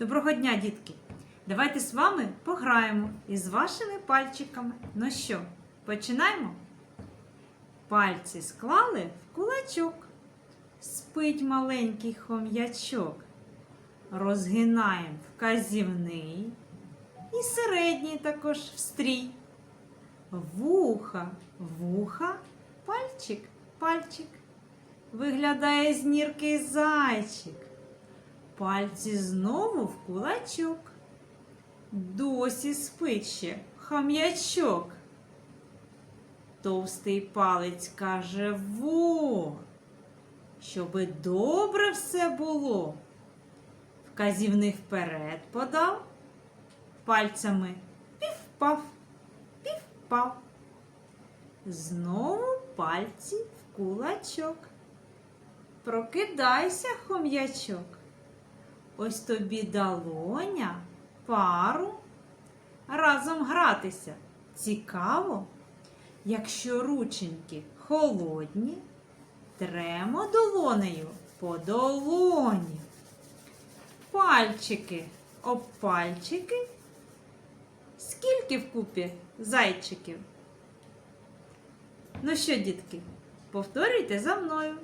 Доброго дня, дітки! Давайте з вами пограємо із вашими пальчиками. Ну що, починаємо? Пальці склали в кулачок. Спить маленький хом'ячок. Розгинаємо вказівний і середній також встрій. Вуха, вуха, пальчик, пальчик. Виглядає з нірки зайчик. Пальці знову в кулачок. Досі спить ще хам'ячок. Товстий палець каже во, щоби добре все було. Вказівний вперед подав, пальцями пів-пав, пів-пав. Знову пальці в кулачок. Прокидайся, хом'ячок. Ось тобі долоня, пару. Разом гратися цікаво. Якщо рученьки холодні, тремо долонею по долоні. Пальчики об пальчики. Скільки вкупі зайчиків? Ну що, дітки, повторюйте за мною.